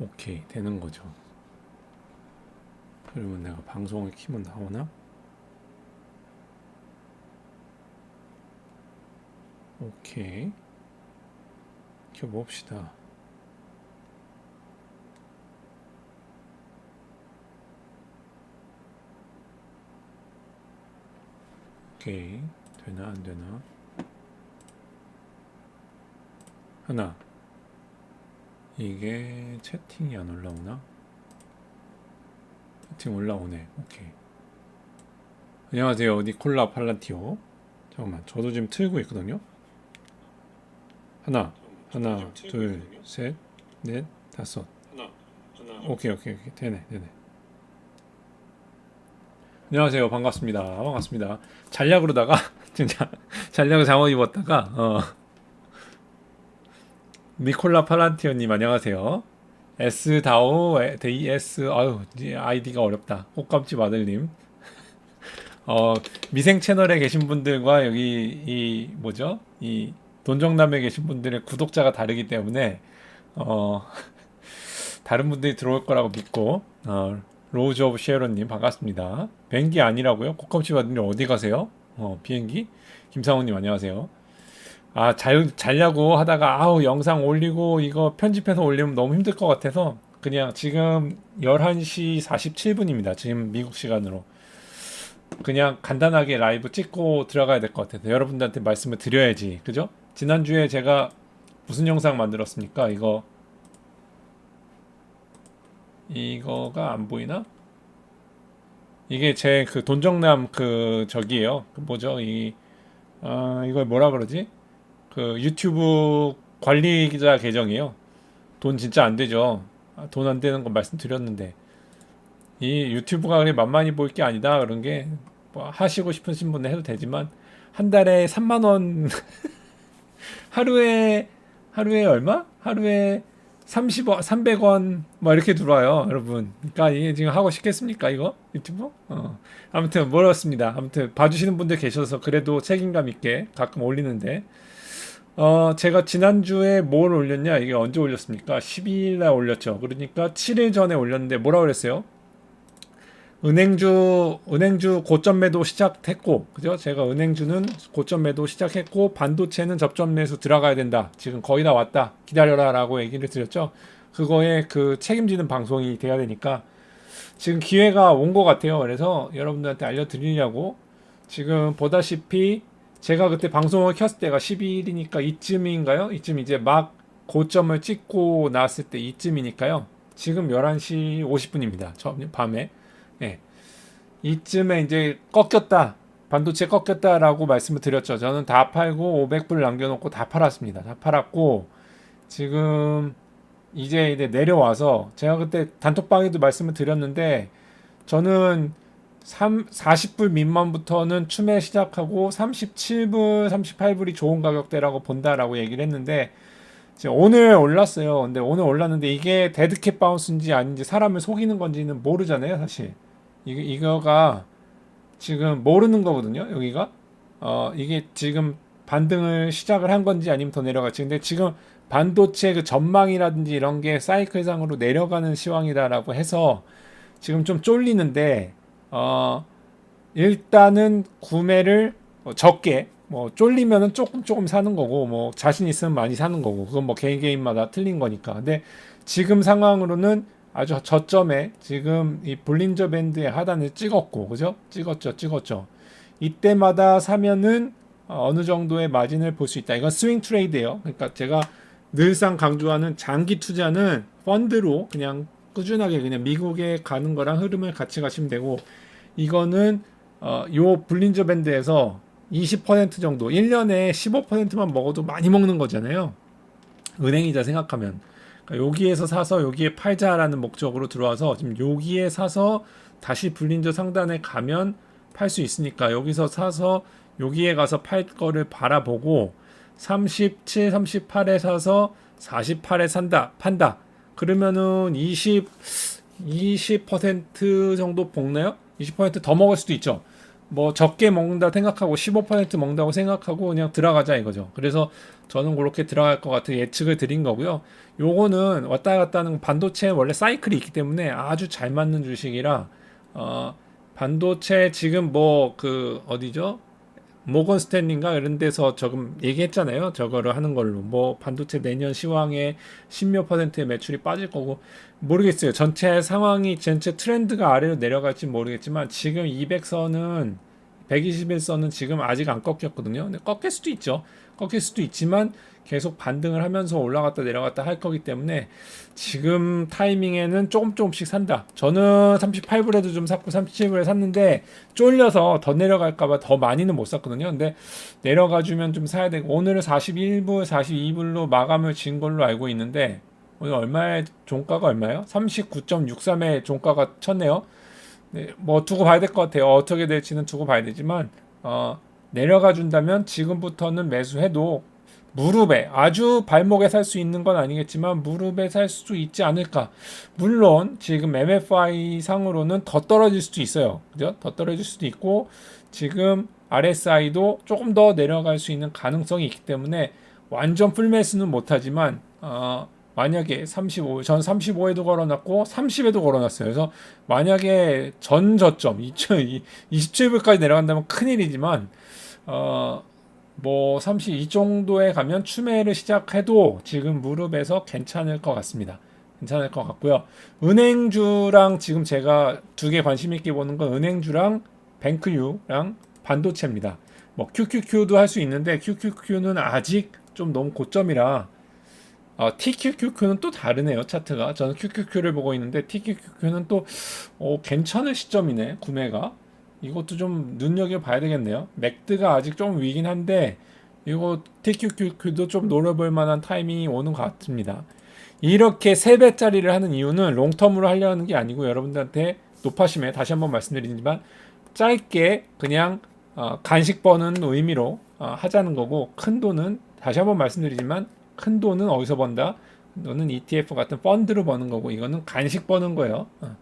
오케이 되는 거죠. 그러면 내가 방송을 키면 나오나? 오케이 켜봅시다. 오케이 되나 안 되나? 하나 이게 채팅이 안 올라오나? 채팅 올라오네. 오케이. 안녕하세요. 니콜라 팔란티오. 잠깐만. 저도 지금 틀고 있거든요. 하나, 하나, 둘, 셋, 넷, 다섯. 오케이, 오케이, 오케이. 되네, 되네. 안녕하세요. 반갑습니다. 반갑습니다. 그러다가 진짜 잘려 잠옷 입었다가 어. 니콜라 팔란티오님 안녕하세요. S 다오 DS 아유 이 아이디가 어렵다. 꽃감지 마들님. 어 미생 채널에 계신 분들과 여기 이 뭐죠 이 돈정남에 계신 분들의 구독자가 다르기 때문에 어 다른 분들이 들어올 거라고 믿고 어 로즈 오브 쉐로님 반갑습니다. 비행기 아니라고요? 꽃감지 마들님 어디 가세요? 어 비행기? 김상훈님 안녕하세요. 아, 잘, 잘려고 하다가, 아우, 영상 올리고, 이거 편집해서 올리면 너무 힘들 것 같아서, 그냥 지금 11시 47분입니다. 지금 미국 시간으로. 그냥 간단하게 라이브 찍고 들어가야 될 것 같아서, 여러분들한테 말씀을 드려야지. 그죠? 지난주에 제가 무슨 영상 만들었습니까? 이거, 이거가 안 보이나? 이게 제 그 돈정남 그 저기예요. 그 뭐죠? 이, 아, 이걸 뭐라 그러지? 그 유튜브 관리 기자 계정이에요. 돈 진짜 안 되죠. 돈 안 되는 거 말씀드렸는데 이 유튜브가 그래 만만히 보일 게 아니다 그런 게 뭐 하시고 싶으신 분은 해도 되지만 한 달에 3만 원 하루에 하루에 얼마? 하루에 30원, 300원 뭐 이렇게 들어와요, 여러분. 그러니까 이게 지금 하고 싶겠습니까, 이거? 유튜브? 어. 아무튼 멀었습니다. 아무튼 봐주시는 분들 계셔서 그래도 책임감 있게 가끔 올리는데 어, 제가 지난주에 뭘 올렸냐? 이게 언제 올렸습니까? 12일 날 올렸죠. 그러니까 7일 전에 올렸는데 뭐라 그랬어요? 은행주, 은행주 고점 매도 시작했고, 그죠? 제가 은행주는 고점 매도 시작했고, 반도체는 접점 매수 들어가야 된다. 지금 거의 다 왔다. 기다려라. 라고 얘기를 드렸죠. 그거에 그 책임지는 방송이 돼야 되니까, 지금 기회가 온 것 같아요. 그래서 여러분들한테 알려드리려고, 지금 보다시피, 제가 그때 방송을 켰을 때가 12일이니까 이쯤인가요? 이쯤 이제 막 고점을 찍고 나왔을 때 이쯤이니까요. 지금 11시 50분입니다. 밤에. 예. 이쯤에 이제 꺾였다. 반도체 꺾였다라고 말씀을 드렸죠. 저는 다 팔고 500불 남겨놓고 다 팔았습니다. 다 팔았고 지금 이제 이제 내려와서 제가 그때 단톡방에도 말씀을 드렸는데 저는 3, 40불 미만부터는 추매 시작하고 37불, 38불이 좋은 가격대라고 본다라고 얘기를 했는데 오늘 올랐어요. 근데 오늘 올랐는데 이게 데드캣 바운스인지 아닌지 사람을 속이는 건지는 모르잖아요, 사실. 이게 이거가 지금 모르는 거거든요. 여기가 어 이게 지금 반등을 시작을 한 건지 아니면 더 내려갈지. 근데 지금 반도체 그 전망이라든지 이런 게 사이클상으로 내려가는 시황이다라고 해서 지금 좀 쫄리는데 어 일단은 구매를 뭐 적게 뭐 쫄리면은 조금 조금 사는 거고 뭐 자신 있으면 많이 사는 거고 그건 뭐 개인 개인마다 틀린 거니까. 근데 지금 상황으로는 아주 저점에 지금 이 볼린저 밴드의 하단을 찍었고 그죠? 찍었죠, 찍었죠. 이때마다 사면은 어느 정도의 마진을 볼 수 있다. 이건 스윙 트레이드예요. 그러니까 제가 늘상 강조하는 장기 투자는 펀드로 그냥 꾸준하게 그냥 미국에 가는 거랑 흐름을 같이 가시면 되고 이거는 어, 요 볼린저 밴드에서 20% 정도 1년에 15%만 먹어도 많이 먹는 거잖아요. 은행이자 생각하면 그러니까 여기에서 사서 여기에 팔자라는 목적으로 들어와서 지금 여기에 사서 다시 불린저 상단에 가면 팔 수 있으니까 여기서 사서 여기에 가서 팔 거를 바라보고 37, 38에 사서 48에 산다, 판다. 그러면은 20, 20% 정도 먹나요? 20%더 먹을 수도 있죠. 뭐 적게 먹는다 생각하고 15% 먹는다고 생각하고 그냥 들어가자 이거죠. 그래서 저는 그렇게 들어갈 것 같은 예측을 드린 거고요. 요거는 왔다 갔다 하는 반도체 원래 사이클이 있기 때문에 아주 잘 맞는 주식이라 어 반도체 지금 뭐 그 어디죠? 모건 스탠리인가 이런 데서 조금 얘기했잖아요. 저거를 하는 걸로 뭐 반도체 내년 시황에 십몇 퍼센트의 매출이 빠질 거고 모르겠어요. 전체 상황이 전체 트렌드가 아래로 내려갈지 모르겠지만 지금 200선은 121선은 지금 아직 안 꺾였거든요. 근데 꺾일 수도 있죠. 꺾일 수도 있지만 계속 반등을 하면서 올라갔다 내려갔다 할 거기 때문에 지금 타이밍에는 조금 조금씩 산다. 저는 38불에도 좀 샀고 37불에 샀는데 쫄려서 더 내려갈까봐 더 많이는 못 샀거든요. 근데 내려가 주면 좀 사야 되고 오늘은 41불, 42불로 마감을 진 걸로 알고 있는데 오늘 얼마의 종가가 얼마예요? 39.63의 종가가 쳤네요. 네, 뭐 두고 봐야 될 것 같아요. 어떻게 될지는 두고 봐야 되지만 어, 내려가 준다면 지금부터는 매수해도 무릎에 아주 발목에 살 수 있는 건 아니겠지만 무릎에 살 수 있지 않을까. 물론 지금 MFI 상으로는 더 떨어질 수도 있어요. 그죠? 더 떨어질 수도 있고 지금 RSI도 조금 더 내려갈 수 있는 가능성이 있기 때문에 완전 풀매수는 못하지만 어, 만약에 35, 전 35에도 걸어놨고 30에도 걸어놨어요. 그래서 만약에 전 저점 27불까지 내려간다면 큰일이지만 어, 뭐 30, 이 정도에 가면 추매를 시작해도 지금 무릎에서 괜찮을 것 같습니다. 괜찮을 것 같고요. 은행주랑 지금 제가 두 개 관심 있게 보는 건 은행주랑 뱅크유랑 반도체입니다. 뭐 QQQ도 할 수 있는데 QQQ는 아직 좀 너무 고점이라 어, TQQQ는 또 다르네요 차트가. 저는 QQQ를 보고 있는데 TQQQ는 또 어, 괜찮은 시점이네 구매가. 이것도 좀 눈여겨 봐야 되겠네요. 맥드가 아직 좀 위긴 한데 이거 TQQQ도 좀 노려볼 만한 타이밍이 오는 것 같습니다. 이렇게 3배짜리를 하는 이유는 롱텀으로 하려는 게 아니고 여러분들한테 높아심에 다시 한번 말씀드리지만 짧게 그냥 어, 간식 버는 의미로 어, 하자는 거고 큰 돈은 다시 한번 말씀드리지만 큰 돈은 어디서 번다? 너는 ETF 같은 펀드로 버는 거고 이거는 간식 버는 거예요. 어.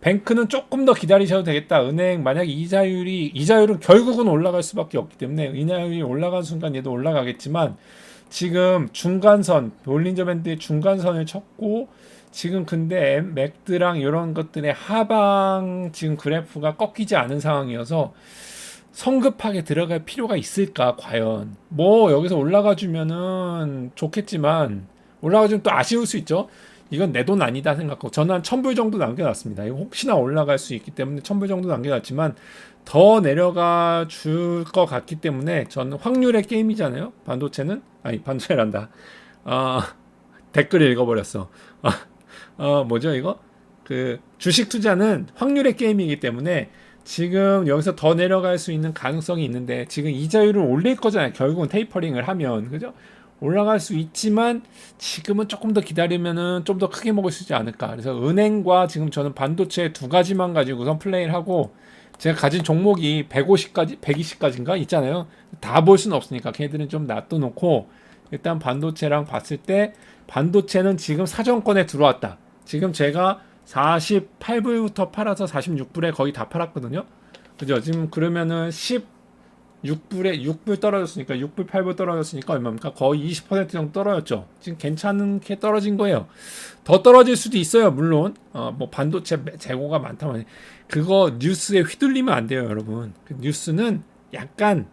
뱅크는 조금 더 기다리셔도 되겠다. 은행 만약 이자율이 이자율은 결국은 올라갈 수밖에 없기 때문에 이자율이 올라간 순간 얘도 올라가겠지만 지금 중간선 볼린저 밴드의 중간선을 쳤고 지금 근데 맥드랑 이런 것들의 하방 지금 그래프가 꺾이지 않은 상황이어서 성급하게 들어갈 필요가 있을까 과연 뭐 여기서 올라가 주면은 좋겠지만 올라가 주면 또 아쉬울 수 있죠 이건 내 돈 아니다 생각하고 저는 한 천불 정도 남겨놨습니다. 이거 혹시나 올라갈 수 있기 때문에 천불 정도 남겨놨지만 더 내려가 줄 것 같기 때문에 저는 확률의 게임이잖아요. 반도체는 아니 반도체란다. 아 댓글 읽어버렸어. 아, 어, 뭐죠 이거? 그 주식 투자는 확률의 게임이기 때문에 지금 여기서 더 내려갈 수 있는 가능성이 있는데 지금 이자율을 올릴 거잖아요. 결국은 테이퍼링을 하면 그죠? 올라갈 수 있지만 지금은 조금 더 기다리면은 좀 더 크게 먹을 수 있지 않을까. 그래서 은행과 지금 저는 반도체 두 가지만 가지고 우선 플레이를 하고 제가 가진 종목이 150까지 120까지인가 있잖아요. 다 볼 수는 없으니까 걔들은 좀 놔둬놓고 일단 반도체랑 봤을 때 반도체는 지금 사정권에 들어왔다. 지금 제가 48불부터 팔아서 46불에 거의 다 팔았거든요. 그죠? 지금 그러면은 10 6불에 6불 떨어졌으니까 6불 8불 떨어졌으니까 얼마입니까? 거의 20% 정도 떨어졌죠. 지금 괜찮게 떨어진 거예요. 더 떨어질 수도 있어요. 물론 어, 뭐 반도체 재고가 많다면 그거 뉴스에 휘둘리면 안 돼요, 여러분. 그 뉴스는 약간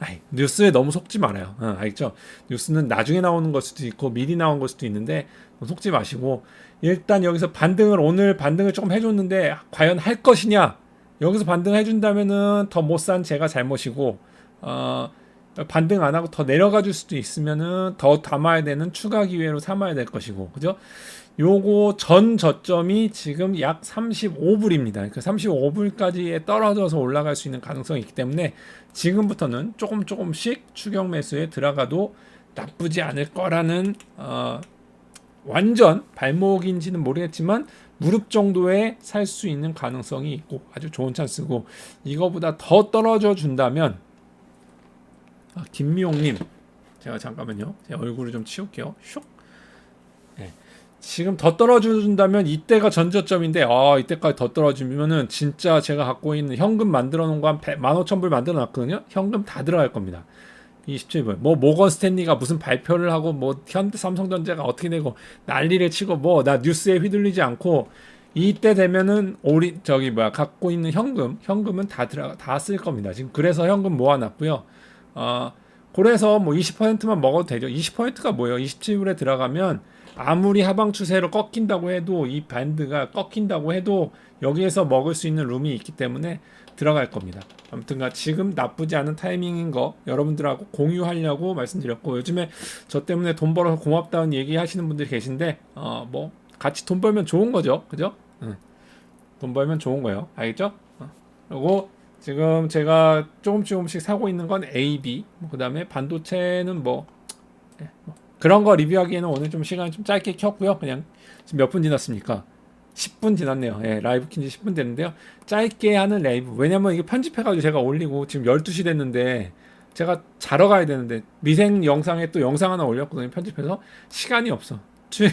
아이, 뉴스에 너무 속지 말아요. 어, 알겠죠? 뉴스는 나중에 나오는 걸 수도 있고 미리 나온 걸 수도 있는데 속지 마시고 일단 여기서 반등을 오늘 반등을 조금 해줬는데 과연 할 것이냐? 여기서 반등해 준다면은 더 못 산 제가 잘못이고 어, 반등 안 하고 더 내려가 줄 수도 있으면은 더 담아야 되는 추가 기회로 삼아야 될 것이고 그죠? 요거 전 저점이 지금 약 35불입니다. 그 35불까지에 떨어져서 올라갈 수 있는 가능성이 있기 때문에 지금부터는 조금 조금씩 추격 매수에 들어가도 나쁘지 않을 거라는 어, 완전 발목인지는 모르겠지만 무릎 정도에 살 수 있는 가능성이 있고 아주 좋은 찬스고 이거보다 더 떨어져 준다면 아, 김미용님 제가 잠깐만요 제 얼굴을 좀 치울게요 슉 네. 지금 더 떨어준다면 이때가 전저점인데 아 이때까지 더 떨어지면은 진짜 제가 갖고 있는 현금 만들어 놓은 거 한 15,000불 만들어 놨거든요. 현금 다 들어갈 겁니다. 27불. 뭐 모건 스탠리가 무슨 발표를 하고 뭐 현대 삼성전자가 어떻게 되고 난리를 치고 뭐 나 뉴스에 휘둘리지 않고 이때 되면은 오리 저기 뭐야 갖고 있는 현금 현금은 다 들어 다 쓸 겁니다. 지금 그래서 현금 모아놨고요. 어 그래서 뭐 20%만 먹어도 되죠. 20%가 뭐예요? 27불에 들어가면 아무리 하방 추세로 꺾인다고 해도 이 밴드가 꺾인다고 해도 여기에서 먹을 수 있는 룸이 있기 때문에 들어갈 겁니다. 아무튼가 지금 나쁘지 않은 타이밍인 거 여러분들하고 공유하려고 말씀드렸고 요즘에 저 때문에 돈 벌어서 고맙다는 얘기 하시는 분들이 계신데 어 뭐 같이 돈 벌면 좋은 거죠, 그죠? 응. 돈 벌면 좋은 거예요, 알겠죠? 어. 그리고 지금 제가 조금 조금씩 사고 있는 건 A, B, 뭐 그다음에 반도체는 뭐, 예, 뭐 그런 거 리뷰하기에는 오늘 좀 시간 좀 짧게 켰고요. 그냥 지금 몇 분 지났습니까? 10분 지났네요. 예, 라이브 킨지 10분 됐는데요. 짧게 하는 라이브. 왜냐면 이게 편집해가지고 제가 올리고 지금 12시 됐는데 제가 자러 가야 되는데 미생 영상에 또 영상 하나 올렸거든요. 편집해서 시간이 없어. 주-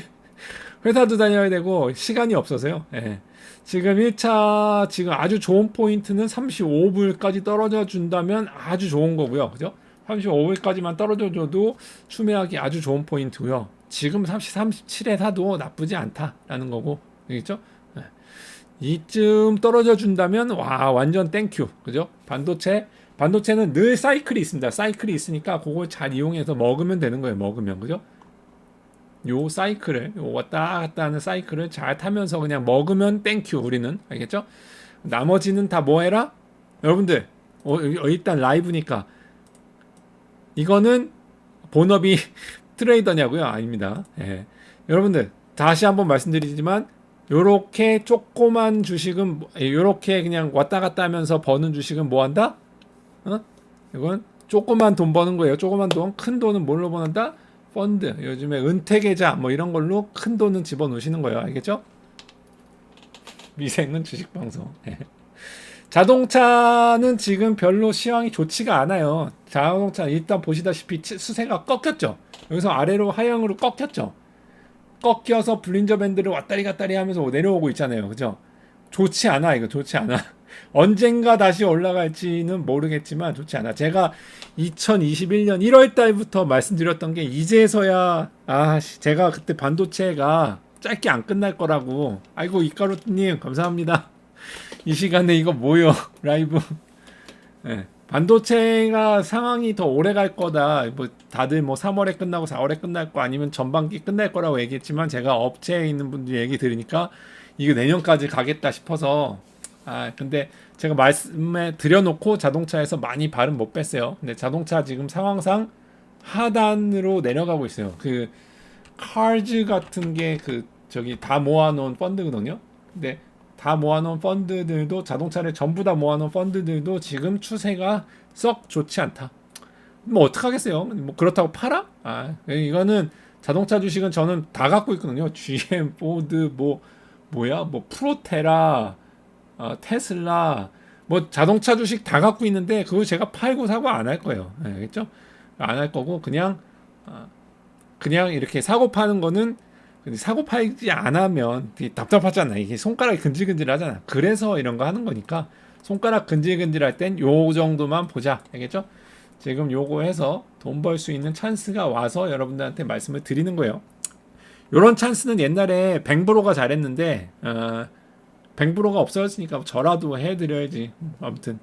회사도 다녀야 되고 시간이 없어서요. 예. 지금 1차 지금 아주 좋은 포인트는 35불까지 떨어져 준다면 아주 좋은 거고요. 그죠? 35불까지만 떨어져 줘도 추매하기 아주 좋은 포인트고요. 지금 30, 37에 사도 나쁘지 않다라는 거고. 알겠죠? 예. 이쯤 떨어져 준다면 와 완전 땡큐. 그죠? 반도체 반도체는 늘 사이클이 있습니다. 사이클이 있으니까 그걸 잘 이용해서 먹으면 되는 거예요. 먹으면. 그죠? 요 사이클을 요 왔다 갔다 하는 사이클을 잘 타면서 그냥 먹으면 땡큐 우리는 알겠죠? 나머지는 다 뭐 해라? 여러분들 어, 어, 일단 라이브니까 이거는 본업이 트레이더냐고요? 아닙니다. 예. 여러분들 다시 한번 말씀드리지만 요렇게 조그만 주식은 뭐- 예, 요렇게 그냥 왔다 갔다 하면서 버는 주식은 뭐 한다? 어? 이건 조그만 돈 버는 거예요. 조그만 돈, 큰 돈은 뭘로 버는다? 펀드. 요즘에 은퇴 계좌 뭐 이런 걸로 큰 돈은 집어 넣으시는 거예요. 알겠죠? 미생은 주식 방송. 예. 자동차는 지금 별로 시황이 좋지가 않아요. 자동차 일단 보시다시피 치- 수세가 꺾였죠. 여기서 아래로 하향으로 꺾였죠. 꺾여서 블린저 밴드를 왔다리 갔다리 하면서 내려오고 있잖아요. 그죠? 좋지 않아 이거 좋지 않아. 언젠가 다시 올라갈지는 모르겠지만 좋지 않아. 제가 2021년 1월 달부터 말씀드렸던 게 이제서야 아 씨, 제가 그때 반도체가 짧게 안 끝날 거라고. 아이고 이카루님 감사합니다. 이 시간에 이거 뭐요 라이브. 예. 반도체가 상황이 더 오래 갈 거다. 뭐 다들 뭐 3월에 끝나고 4월에 끝날 거 아니면 전반기 끝날 거라고 얘기했지만 제가 업체에 있는 분들 얘기 들으니까 이거 내년까지 가겠다 싶어서 아 근데 제가 말씀에 드려놓고 자동차에서 많이 발은 못 뺐어요. 근데 자동차 지금 상황상 하단으로 내려가고 있어요. 그 카즈 같은 게 그 저기 다 모아놓은 펀드거든요. 근데 다 모아놓은 펀드들도 자동차를 전부 다 모아놓은 펀드들도 지금 추세가 썩 좋지 않다. 뭐 어떡하겠어요? 뭐 그렇다고 팔아? 아 이거는 자동차 주식은 저는 다 갖고 있거든요. GM, 포드, 뭐 뭐야, 뭐 프로테라, 어, 테슬라, 뭐 자동차 주식 다 갖고 있는데 그거 제가 팔고 사고 안 할 거예요. 네, 알겠죠? 안 할 거고 그냥 어, 그냥 이렇게 사고 파는 거는 근데 사고 팔지 안 하면 답답하잖아. 이게 손가락이 근질근질 하잖아. 그래서 이런 거 하는 거니까 손가락 근질근질 할 땐 요 정도만 보자. 알겠죠? 지금 요거 해서 돈 벌 수 있는 찬스가 와서 여러분들한테 말씀을 드리는 거예요. 요런 찬스는 옛날에 뱅브로가 잘했는데 어, 뱅브로가 없어졌으니까 저라도 해드려야지. 아무튼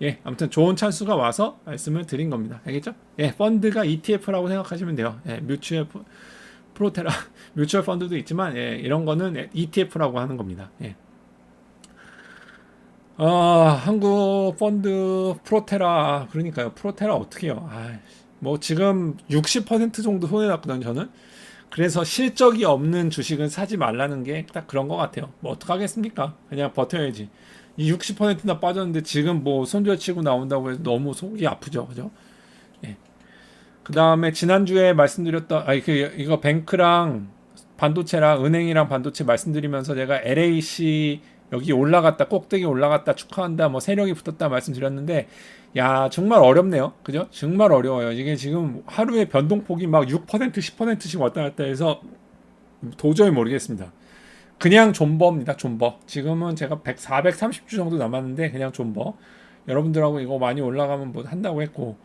예, 아무튼 좋은 찬스가 와서 말씀을 드린 겁니다. 알겠죠? 예, 펀드가 ETF라고 생각하시면 돼요. 예, 뮤추얼 프- 프로테라 뮤추얼 펀드도 있지만 예, 이런 거는 ETF라고 하는 겁니다. 예. 아, 한국 펀드 프로테라 그러니까요. 프로테라 어떻게요? 아, 뭐 지금 60% 정도 손해 났거든요, 저는. 그래서 실적이 없는 주식은 사지 말라는 게 딱 그런 것 같아요. 뭐 어떡하겠습니까? 그냥 버텨야지. 이 60%나 빠졌는데 지금 뭐 손절치고 나온다고 해서 너무 속이 아프죠, 그죠? 예. 그 다음에 지난주에 말씀드렸던, 아니, 그, 이거 뱅크랑 반도체랑 은행이랑 반도체 말씀드리면서 제가 LAC 여기 올라갔다, 꼭대기 올라갔다, 축하한다, 뭐 세력이 붙었다 말씀드렸는데, 야, 정말 어렵네요. 그죠? 정말 어려워요. 이게 지금 하루에 변동폭이 막 6%, 10%씩 왔다 갔다 해서 도저히 모르겠습니다. 그냥 존버입니다. 존버. 지금은 제가 100, 430주 정도 남았는데 그냥 존버. 여러분들하고 이거 많이 올라가면 뭐 한다고 했고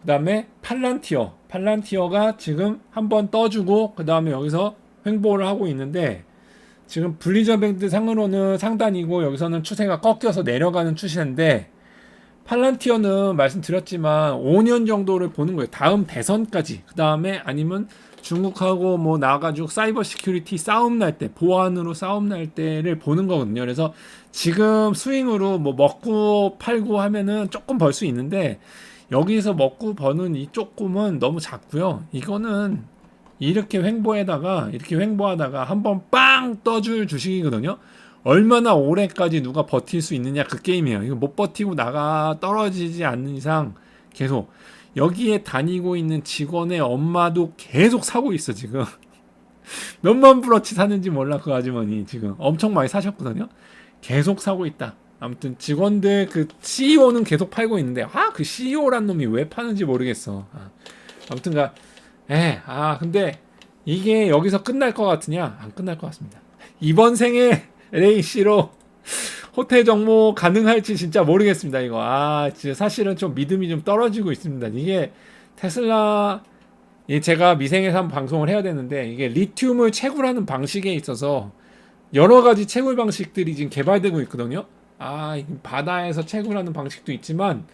그 다음에 팔란티어. 팔란티어가 지금 한번 떠주고 그 다음에 여기서 횡보를 하고 있는데 지금 블리저 밴드 상으로는 상단이고 여기서는 추세가 꺾여서 내려가는 추세인데 팔란티어는 말씀드렸지만 5년 정도를 보는 거예요. 다음 대선까지. 그 다음에 아니면 중국하고 뭐 나가지고 사이버 시큐리티 싸움 날 때, 보안으로 싸움 날 때를 보는 거거든요. 그래서 지금 스윙으로 뭐 먹고 팔고 하면은 조금 벌 수 있는데 여기서 먹고 버는 이 조금은 너무 작고요. 이거는 이렇게 횡보에다가 이렇게 횡보하다가 한번 빵 떠줄 주식이거든요. 얼마나 오래까지 누가 버틸 수 있느냐 그 게임이에요. 이거 못 버티고 나가 떨어지지 않는 이상 계속 여기에 다니고 있는 직원의 엄마도 계속 사고 있어 지금. 몇만 불어치 사는지 몰라 그 아주머니 지금 엄청 많이 사셨거든요. 계속 사고 있다. 아무튼 직원들 그 CEO는 계속 팔고 있는데 아 그 CEO란 놈이 왜 파는지 모르겠어. 아, 아무튼가 에, 아 근데 이게 여기서 끝날 것 같으냐? 안 끝날 것 같습니다. 이번 생에 LAC로 호텔 정모 가능할지 진짜 모르겠습니다. 이거 아 진짜 사실은 좀 믿음이 좀 떨어지고 있습니다. 이게 테슬라 이 제가 미생에서 한번 방송을 해야 되는데 이게 리튬을 채굴하는 방식에 있어서 여러 가지 채굴 방식들이 지금 개발되고 있거든요. 아이 바다에서 채굴하는 방식도 있지만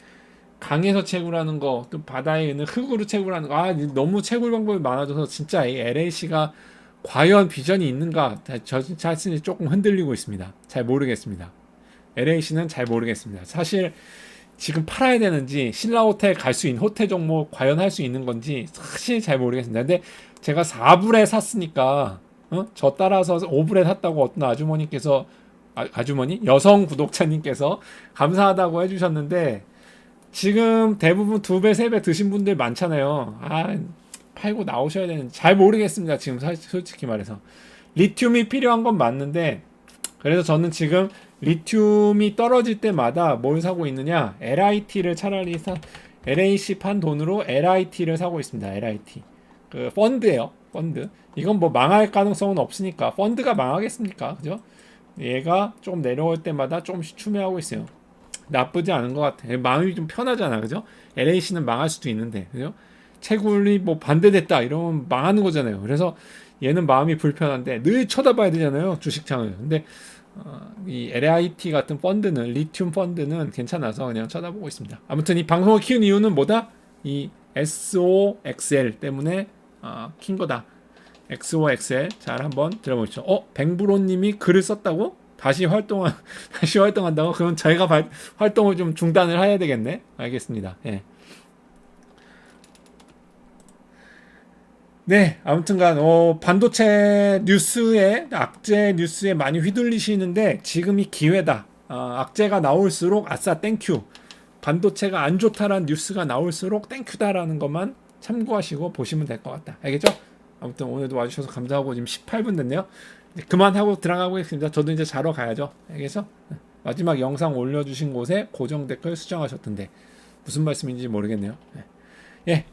강에서 채굴하는 거, 또 바다에 있는 흙으로 채굴하는 거, 아 너무 채굴 방법이 많아져서 진짜 이 LAC가 과연 비전이 있는가 저 자신이 조금 흔들리고 있습니다. 잘 모르겠습니다. LAC는 잘 모르겠습니다. 사실 지금 팔아야 되는지 신라 호텔 갈 수 있는 호텔 종목 과연 할 수 있는 건지 사실 잘 모르겠습니다. 근데 제가 4불에 샀으니까 어? 저 따라서 5불에 샀다고 어떤 아주머니께서 아, 아주머니 여성 구독자님께서 감사하다고 해주셨는데 지금 대부분 두 배, 세 배 드신 분들 많잖아요. 아, 팔고 나오셔야 되는 잘 모르겠습니다. 지금 사, 솔직히 말해서 리튬이 필요한 건 맞는데 그래서 저는 지금 리튬이 떨어질 때마다 뭘 사고 있느냐 LIT를 차라리 사 LAC 판 돈으로 LIT를 사고 있습니다. LIT 그 펀드예요. 펀드 이건 뭐 망할 가능성은 없으니까 펀드가 망하겠습니까? 그죠? 얘가 조금 내려올 때마다 조금씩 추매하고 있어요. 나쁘지 않은 것 같아. 마음이 좀 편하잖아, 그죠? LAC는 망할 수도 있는데, 그죠? 채굴이 뭐 반대됐다 이러면 망하는 거잖아요. 그래서 얘는 마음이 불편한데 늘 쳐다봐야 되잖아요, 주식창을. 근데 어, 이 LIT 같은 펀드는 리튬 펀드는 괜찮아서 그냥 쳐다보고 있습니다. 아무튼 이 방송을 키운 이유는 뭐다? 이 SOXL 때문에 어, 킨 거다. XOXL 잘 한번 들어보시죠. 어, 뱅브로님이 글을 썼다고? 다시 활동 다시 활동한다고? 그럼 저희가 발, 활동을 좀 중단을 해야 되겠네. 알겠습니다. 예. 네, 아무튼간 어, 반도체 뉴스에 악재 뉴스에 많이 휘둘리시는데 지금이 기회다. 어, 악재가 나올수록 아싸 땡큐. 반도체가 안 좋다라는 뉴스가 나올수록 땡큐다라는 것만 참고하시고 보시면 될 것 같다. 알겠죠? 아무튼 오늘도 와주셔서 감사하고 지금 18분 됐네요. 그만하고 들어가보겠습니다. 저도 이제 자러 가야죠. 알겠어? 마지막 영상 올려주신 곳에 고정 댓글 수정하셨던데 무슨 말씀인지 모르겠네요. 예. 예.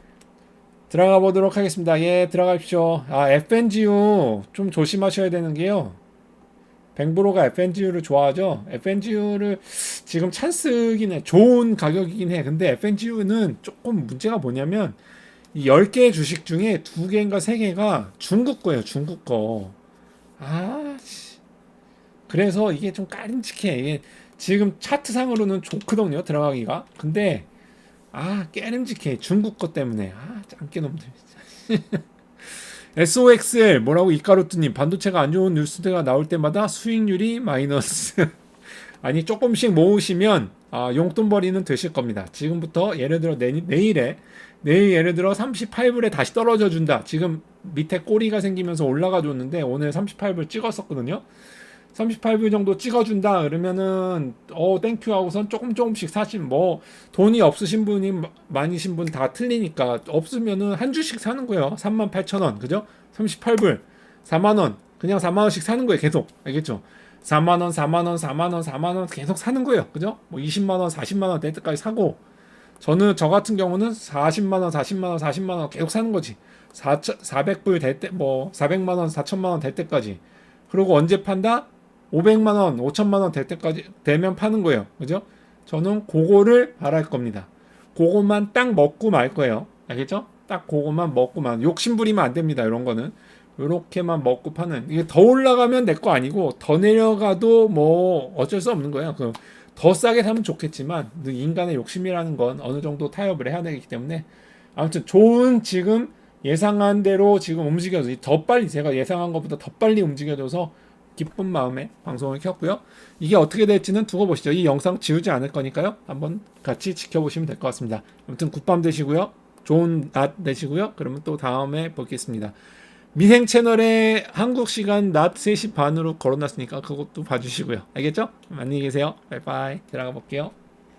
들어가 보도록 하겠습니다. 예, 들어가십시오. 아, FNGU 좀 조심하셔야 되는 게요. 뱅브로가 FNGU를 좋아하죠. FNGU를 지금 찬스긴 해. 좋은 가격이긴 해. 근데 FNGU는 조금 문제가 뭐냐면 이 10개의 주식 중에 2개인가 3개가 중국 거예요. 중국 거. 아, 씨. 그래서 이게 좀 까림직해. 이게 지금 차트상으로는 좋거든요. 들어가기가. 근데 아 깨름직해 중국 것 때문에 아 짱깨 놈들 SOXL 뭐라고 이카루트님 반도체가 안 좋은 뉴스가 나올 때마다 수익률이 마이너스 아니 조금씩 모으시면 아, 용돈벌이는 되실 겁니다 지금부터 예를 들어 내, 내일에 내일 예를 들어 38불에 다시 떨어져 준다. 지금 밑에 꼬리가 생기면서 올라가 줬는데 오늘 38불 찍었었거든요. 38불 정도 찍어준다. 그러면은 어 땡큐 하고선 조금 조금씩 사실 뭐 돈이 없으신 분이 많으신 분 다 틀리니까 없으면은 한 주씩 사는 거예요. 38,000원. 그죠? 38불. 4만원. 그냥 4만원씩 사는 거예요 계속. 알겠죠? 4만원 4만원 4만원 4만원 계속 사는 거예요. 그죠? 뭐 20만원 40만원 될 때까지 사고 저는 저 같은 경우는 40만 원 40만 원 40만 원 계속 사는 거지 400불 될 때 뭐 400만 원, 4천만 원 될 때까지. 그리고 언제 판다? 500만 원, 5천만 원 될 때까지 되면 파는 거예요. 그죠? 저는 그거를 바랄 겁니다. 그것만 딱 먹고 말 거예요. 알겠죠? 딱 그것만 먹고 만 욕심 부리면 안 됩니다. 이런 거는. 요렇게만 먹고 파는 이게 더 올라가면 내 거 아니고 더 내려가도 뭐 어쩔 수 없는 거예요. 그 더 싸게 사면 좋겠지만 그 인간의 욕심이라는 건 어느 정도 타협을 해야 되기 때문에 아무튼 좋은 지금 예상한 대로 지금 움직여서 더 빨리 제가 예상한 것보다 더 빨리 움직여줘서 기쁜 마음에 방송을 켰고요. 이게 어떻게 될지는 두고 보시죠. 이 영상 지우지 않을 거니까요. 한번 같이 지켜보시면 될 것 같습니다. 아무튼 굿밤 되시고요. 좋은 낮 되시고요. 그러면 또 다음에 뵙겠습니다. 미생 채널에 한국 시간 낮 3시 반으로 걸어놨으니까 그것도 봐주시고요. 알겠죠? 안녕히 계세요. 바이바이. 들어가 볼게요.